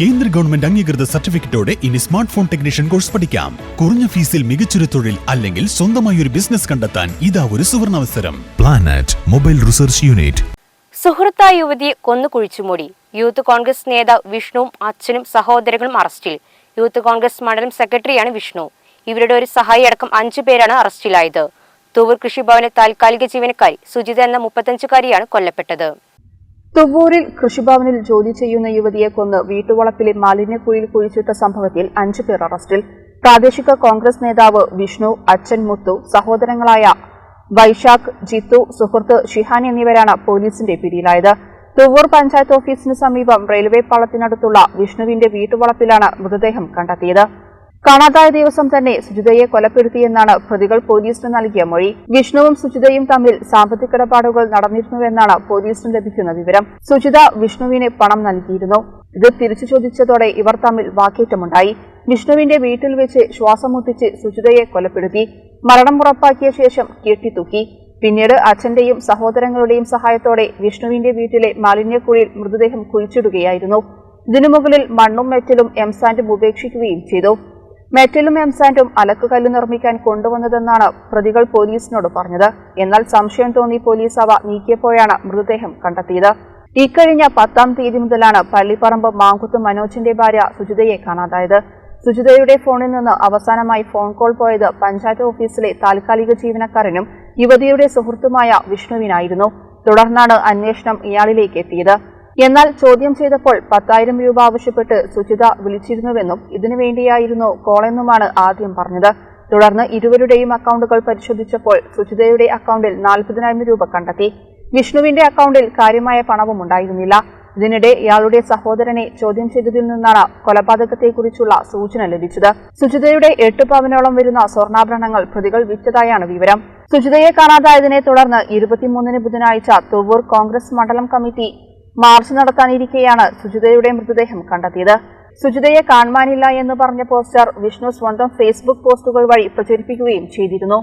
കേന്ദ്ര ഗവൺമെന്റ് അംഗീകൃത സർട്ടിഫിക്കറ്റോടെ ഇനി സ്മാർട്ട് ഫോൺ ടെക്നീഷ്യൻ കോഴ്സ് പഠിക്കാം. കുറഞ്ഞ ഫീസിൽ മികച്ചൊരു തൊഴിൽ അല്ലെങ്കിൽ സ്വന്തമായി ഒരു ബിസിനസ് കണ്ടെത്താൻ ഇതാ ഒരു സുവർണാവസരം. പ്ലാനറ്റ് മൊബൈൽ റിസർച്ച് യൂണിറ്റ് സുഹൃത്തായ യുവതിയെ കൊന്നു കുഴിച്ചുമൂടി യൂത്ത് കോൺഗ്രസ് നേതാവ് വിഷ്ണുവും അച്ഛനും സഹോദരങ്ങളും അറസ്റ്റിൽ. യൂത്ത് കോൺഗ്രസ് മണ്ഡലം സെക്രട്ടറിയാണ് വിഷ്ണു. ഇവരുടെ ഒരു സഹായി അടക്കം അഞ്ചു പേരാണ് അറസ്റ്റിലായത്. തൂവൂർ കൃഷിഭവനിലെ താൽക്കാലിക ജീവനക്കാരി സുജിത എന്ന മുപ്പത്തഞ്ചുകാരിയാണ് കൊല്ലപ്പെട്ടത്. തുവ്വൂരിൽ കൃഷിഭവനിൽ ജോലി ചെയ്യുന്ന യുവതിയെ കൊന്ന് വീട്ടുവളപ്പിലെ മാലിന്യക്കുഴിയിൽ കുഴിച്ചിട്ട സംഭവത്തിൽ അഞ്ചു പേർ അറസ്റ്റിൽ. പ്രാദേശിക കോൺഗ്രസ് നേതാവ് വിഷ്ണു അച്ഛൻ മുത്തു സഹോദരങ്ങളായ വൈശാഖ് ജിത്തു സുഹൃത്ത് ഷിഹാൻ എന്നിവരാണ് പോലീസിന്റെ പിടിയിലായത്. തുവ്വൂർ പഞ്ചായത്ത് ഓഫീസിന് സമീപം റെയിൽവേ പാളത്തിനടുത്തുള്ള വിഷ്ണുവിന്റെ വീട്ടുവളപ്പിലാണ് മൃതദേഹം കണ്ടെത്തിയത്. കാണാതായ ദിവസം തന്നെ സുജിതയെ കൊലപ്പെടുത്തിയെന്നാണ് പ്രതികൾ പോലീസിന് നൽകിയ മൊഴി. വിഷ്ണുവും സുജിതയും തമ്മിൽ സാമ്പത്തിക ഇടപാടുകൾ നടന്നിരുന്നുവെന്നാണ് പോലീസിന് ലഭിക്കുന്ന വിവരം. സുജിത വിഷ്ണുവിന് പണം നൽകിയിരുന്നു. ഇത് തിരിച്ചു ചോദിച്ചതോടെ ഇവർ തമ്മിൽ വാക്കേറ്റമുണ്ടായി. വിഷ്ണുവിന്റെ വീട്ടിൽ വെച്ച് ശ്വാസം മുട്ടിച്ച് സുജിതയെ കൊലപ്പെടുത്തി. മരണം ഉറപ്പാക്കിയ ശേഷം കെട്ടിത്തൂക്കി. പിന്നീട് അച്ഛന്റെയും സഹോദരങ്ങളുടെയും സഹായത്തോടെ വിഷ്ണുവിന്റെ വീട്ടിലെ മാലിന്യക്കുഴിയിൽ മൃതദേഹം കുഴിച്ചിടുകയായിരുന്നു. ഇതിനു മുകളിൽ മണ്ണും മെറ്റലും എംസാൻഡും ഉപേക്ഷിക്കുകയും ചെയ്തു. മെറ്റലും എംസാൻഡും അലക്കുകല്ല് നിർമ്മിക്കാൻ കൊണ്ടുവന്നതെന്നാണ് പ്രതികൾ പോലീസിനോട് പറഞ്ഞത്. എന്നാൽ സംശയം തോന്നി പോലീസ് അവ നീക്കിയപ്പോഴാണ് മൃതദേഹം കണ്ടെത്തിയത്. ഇക്കഴിഞ്ഞ പത്താം തീയതി മുതലാണ് പള്ളിപ്പറമ്പ് മാങ്കുത്ത് മനോജിന്റെ ഭാര്യ സുജിതയെ കാണാതായത്. സുജിതയുടെ ഫോണിൽ നിന്ന് അവസാനമായി ഫോൺ കോൾ പോയത് പഞ്ചായത്ത് ഓഫീസിലെ താൽക്കാലിക ജീവനക്കാരനും യുവതിയുടെ സുഹൃത്തുമായ വിഷ്ണുവിനായിരുന്നു. തുടർന്നാണ് അന്വേഷണം ഇയാളിലേക്ക് എത്തിയത്. എന്നാൽ ചോദ്യം ചെയ്തപ്പോൾ പത്തായിരം രൂപ ആവശ്യപ്പെട്ട് സുചിത വിളിച്ചിരുന്നുവെന്നും ഇതിനു വേണ്ടിയായിരുന്നു കോളെന്നുമാണ് ആദ്യം പറഞ്ഞത്. തുടർന്ന് ഇരുവരുടെയും അക്കൗണ്ടുകൾ പരിശോധിച്ചപ്പോൾ സുചിതയുടെ അക്കൗണ്ടിൽ നാൽപ്പതിനായിരം രൂപ കണ്ടെത്തി. വിഷ്ണുവിന്റെ അക്കൗണ്ടിൽ കാര്യമായ പണവും ഉണ്ടായിരുന്നില്ല. ഇതിനിടെ ഇയാളുടെ സഹോദരനെ ചോദ്യം ചെയ്തതിൽ നിന്നാണ് കൊലപാതകത്തെക്കുറിച്ചുള്ള സൂചന ലഭിച്ചത്. സുചിതയുടെ എട്ട് പവനോളം വരുന്ന സ്വർണാഭരണങ്ങൾ പ്രതികൾ വിറ്റതായാണ് വിവരം. സുചിതയെ കാണാതായതിനെ തുടർന്ന് ഇരുപത്തിമൂന്നിന് ബുധനാഴ്ച തുവൂർ കോൺഗ്രസ് മണ്ഡലം കമ്മിറ്റി മാർച്ച് നടത്താനിരിക്കെയാണ് സുജിതയുടെ മൃതദേഹം കണ്ടെത്തിയത്. സുജിതയെ കാണുവാനില്ല എന്ന് പറഞ്ഞ പോസ്റ്റർ വിഷ്ണു സ്വന്തം ഫേസ്ബുക്ക് പോസ്റ്റുകൾ വഴി പ്രചരിപ്പിക്കുകയും ചെയ്തിരുന്നു.